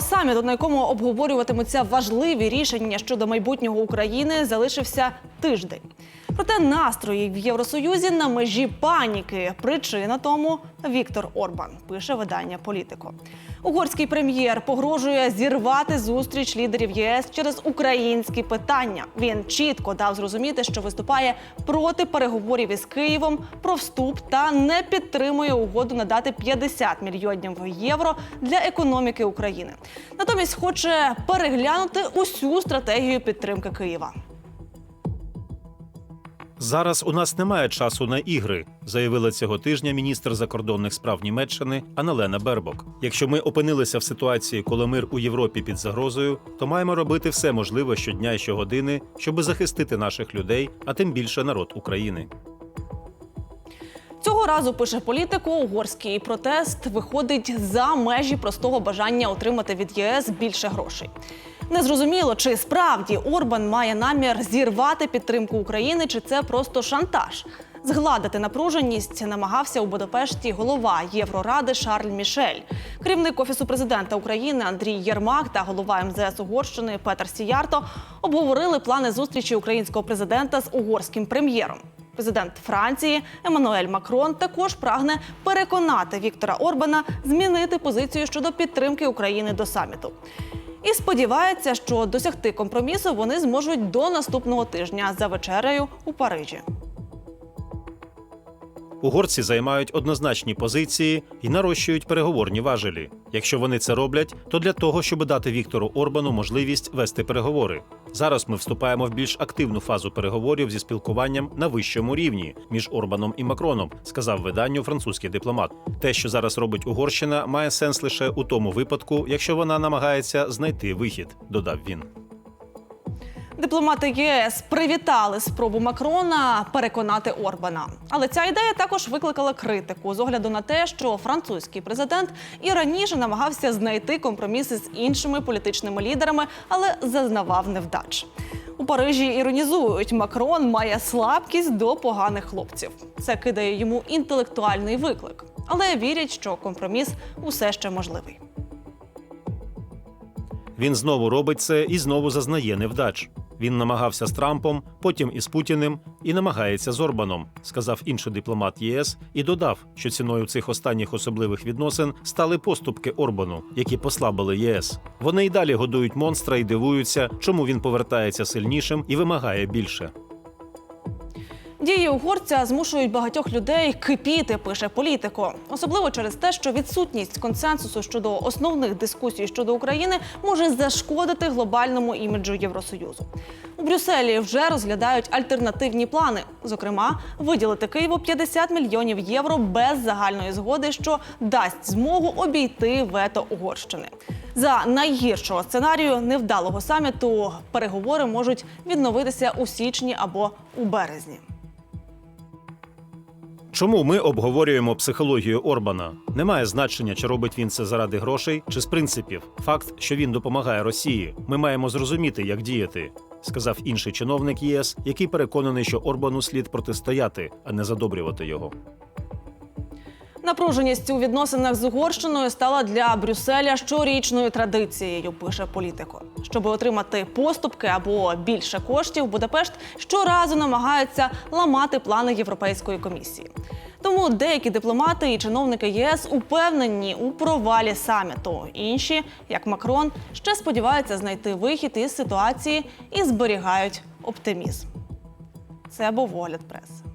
саміту, на якому обговорюватимуться важливі рішення щодо майбутнього України, залишився тиждень. Проте настрої в Євросоюзі на межі паніки. Причина тому Віктор Орбан пише видання Політико. Угорський прем'єр погрожує зірвати зустріч лідерів ЄС через українські питання. Він чітко дав зрозуміти, що виступає проти переговорів із Києвом про вступ та не підтримує угоду надати 50 мільйонів євро для економіки України. Натомість хоче переглянути усю стратегію підтримки Києва. Зараз у нас немає часу на ігри, заявила цього тижня міністр закордонних справ Німеччини Аналена Бербок. Якщо ми опинилися в ситуації, коли мир у Європі під загрозою, то маємо робити все можливе щодня і щогодини, щоби захистити наших людей, а тим більше народ України. Цього разу пише політику, угорський протест виходить за межі простого бажання отримати від ЄС більше грошей. Незрозуміло, чи справді Орбан має намір зірвати підтримку України, чи це просто шантаж. Згладити напруженість намагався у Будапешті голова Євроради Шарль Мішель. Керівник офісу президента України Андрій Єрмак та голова МЗС Угорщини Петер Сіярто обговорили плани зустрічі українського президента з угорським прем'єром. Президент Франції Еммануель Макрон також прагне переконати Віктора Орбана змінити позицію щодо підтримки України до саміту. І сподівається, що досягти компромісу вони зможуть до наступного тижня за вечерею у Парижі. Угорці займають однозначні позиції і нарощують переговорні важелі. Якщо вони це роблять, то для того, щоб дати Віктору Орбану можливість вести переговори. Зараз ми вступаємо в більш активну фазу переговорів зі спілкуванням на вищому рівні між Орбаном і Макроном, сказав виданню французький дипломат. Те, що зараз робить Угорщина, має сенс лише у тому випадку, якщо вона намагається знайти вихід, додав він. Дипломати ЄС привітали спробу Макрона переконати Орбана. Але ця ідея також викликала критику з огляду на те, що французький президент і раніше намагався знайти компроміси з іншими політичними лідерами, але зазнавав невдач. У Парижі іронізують, Макрон має слабкість до поганих хлопців. Це кидає йому інтелектуальний виклик, але вірять, що компроміс усе ще можливий. Він знову робить це і знову зазнає невдач. Він намагався з Трампом, потім із Путіним і намагається з Орбаном, сказав інший дипломат ЄС і додав, що ціною цих останніх особливих відносин стали поступки Орбану, які послабили ЄС. Вони й далі годують монстра і дивуються, чому він повертається сильнішим і вимагає більше. Дії угорця змушують багатьох людей кипіти, пише політико, особливо через те, що відсутність консенсусу щодо основних дискусій щодо України може зашкодити глобальному іміджу Євросоюзу. У Брюсселі вже розглядають альтернативні плани, зокрема, виділити Києву 50 мільйонів євро без загальної згоди, що дасть змогу обійти вето Угорщини. За найгіршого сценарію невдалого саміту переговори можуть відновитися у січні або у березні. Чому ми обговорюємо психологію Орбана? Немає значення, чи робить він це заради грошей, чи з принципів. Факт, що він допомагає Росії. Ми маємо зрозуміти, як діяти, сказав інший чиновник ЄС, який переконаний, що Орбану слід протистояти, а не задобрювати його. Напруженість у відносинах з Угорщиною стала для Брюсселя щорічною традицією. Пише політико. Щоб отримати поступки або більше коштів, Будапешт щоразу намагається ламати плани Європейської комісії. Тому деякі дипломати і чиновники ЄС упевнені у провалі саміту. Інші, як Макрон, ще сподіваються знайти вихід із ситуації і зберігають оптимізм. Це був огляд преси.